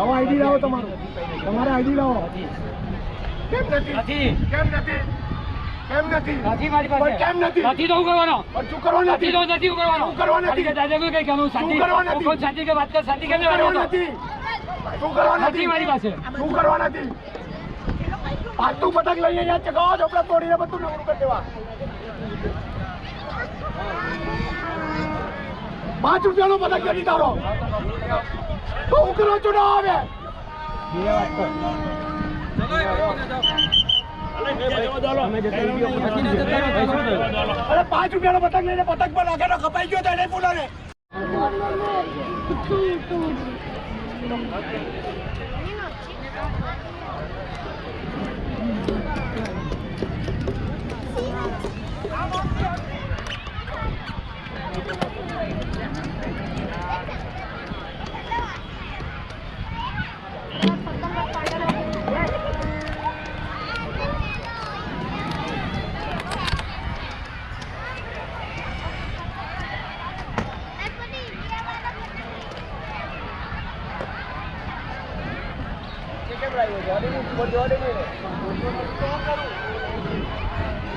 લાવો આઈડી લાવો તમારું. તમારે આઈડી લાવો. કેમ નથી? નથી. કેમ નથી? કેમ નથી? નથી મારી પાસે. કેમ નથી? નથી તો હું કરવાનો? પણ શું કરવા નથી નથી? તો નથી હું કરવાનો? શું કરવા નથી? કે દાદા કોઈ કઈ કે સાચી કરવા નથી? કોઈ સાચી કે વાત કર સાચી કેમ શું નથી? શું કરવા નથી મારી પાસે. શું કરવા નથી? પાટું પટક લઈને અહીંયા ચગાવો ચોપડા તોડીને બધું નવરું કરી દેવા. પાંચ રૂપિયાનો પતંગ નથી તારો હું કરો ચુનાવ આવે અરે પાંચ રૂપિયાનો પતંગ લઈને પતંગ પર નાખે તો કપાઈ ગયો તો એને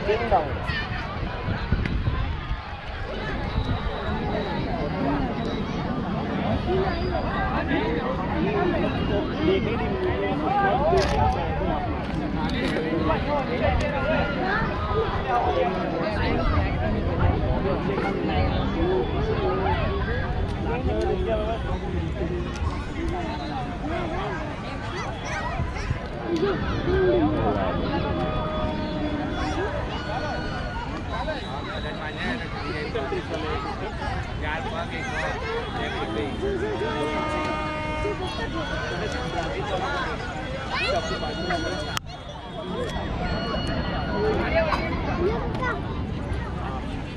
tiếng đồng đi cái đi Thank you.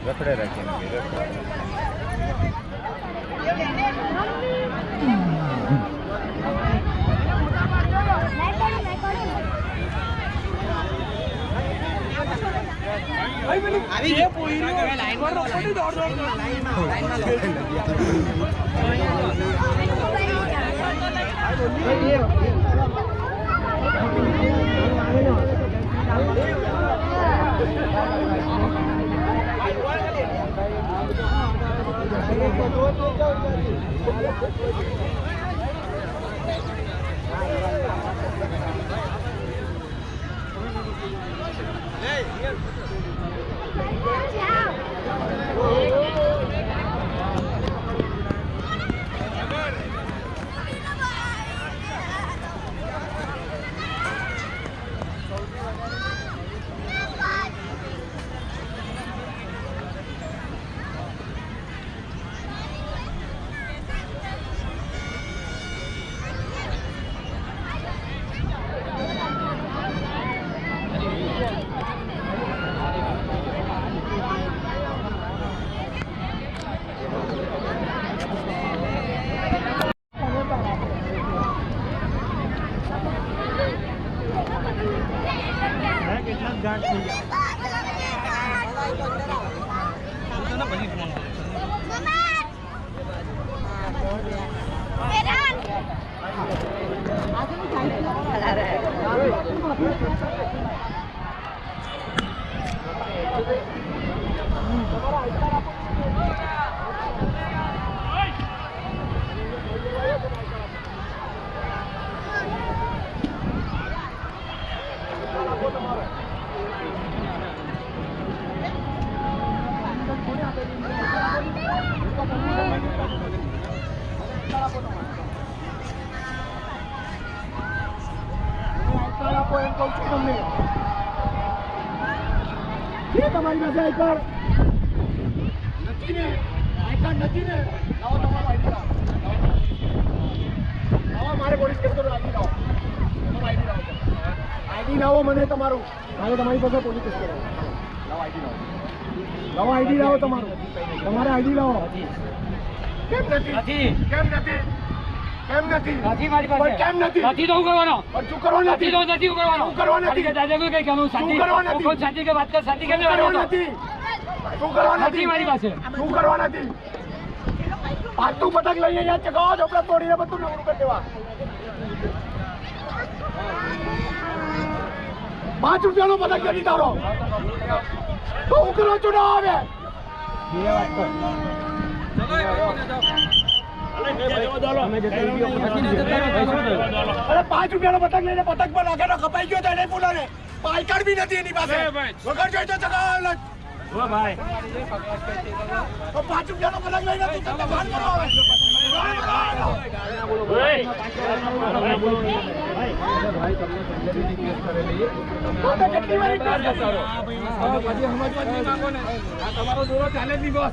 રખડે રાખીને રખડે. આવી ગયો Thank you. Hey, here. Watch out. 你 છે તમારી પાસે આઈકાર્ડ નથી ને આઈકાર્ડ નથી ને લાવો તમારો આઈડી લાવો મારે પોલીસ કેસ કરો આઈડી લાવો. તમારો આઈડી લાવો આઈડી લાવો મને તમારું. મારે તમારી પાસે પોલીસ કેસ કરો લાવો આઈડી લાવો. લાવો આઈડી લાવો તમારું. તમારે આઈડી લાવો. કેમ નથી. કેમ નથી? કેમ નથી? નથી મારી પાસે. કેમ નથી? નથી તો હું કરવાનો? પણ શું નથી નથી તો નથી હું કરવાનો. શું કરવા નથી? દાદા કોઈ કઈ કે સાચી કરવા નથી? કોઈ સાચી કે વાત કર સાચી કેમ નથી. શું કરવા નથી મારી પાસે. શું કરવા નથી. પાટું પટક લઈને અહીંયા ચગાવો ચોપડા તોડીને બધું નવરું કરી દેવા. પાંચ રૂપિયાનો પતંગ કરી તારો? તો ઉકરો આવે અરે પાંચ રૂપિયાનો પતંગ લઈને પતંગ પર રાખેલો કપાઈ ગયો એને બોલાવે પાય કાર્ડ બી નથી એની પાસે. વગર જોઈ તો ચગાવો તો પાંચ રૂપિયાનો પતંગ લઈને તું તમને ભાન કરો કેટલી વાર તમારો દોરો ચાલે જ નહીં બોસ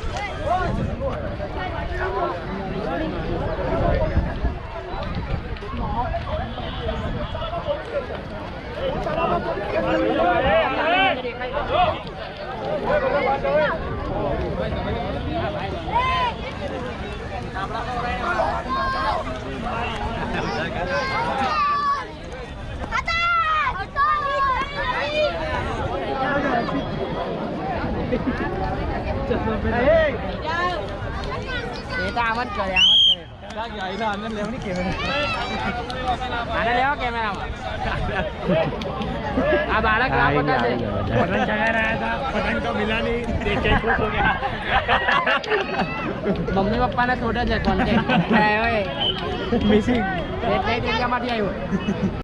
આ કપાઈ જાય અમારા પતંગ આ નહીં ચાલે આને લેવો કેમેરામાં આ બાળક ના પકડશે પતંગ ચગાઈ રહ્યા હતા. પતંગ તો મિલા નહીં દેખ કે ખુશ હો ગયા. મમ્મી પપ્પાને છોડે છે કોન્ટેક્ટ મિસિંગ એટલે જગ્યામાંથી આવ્યો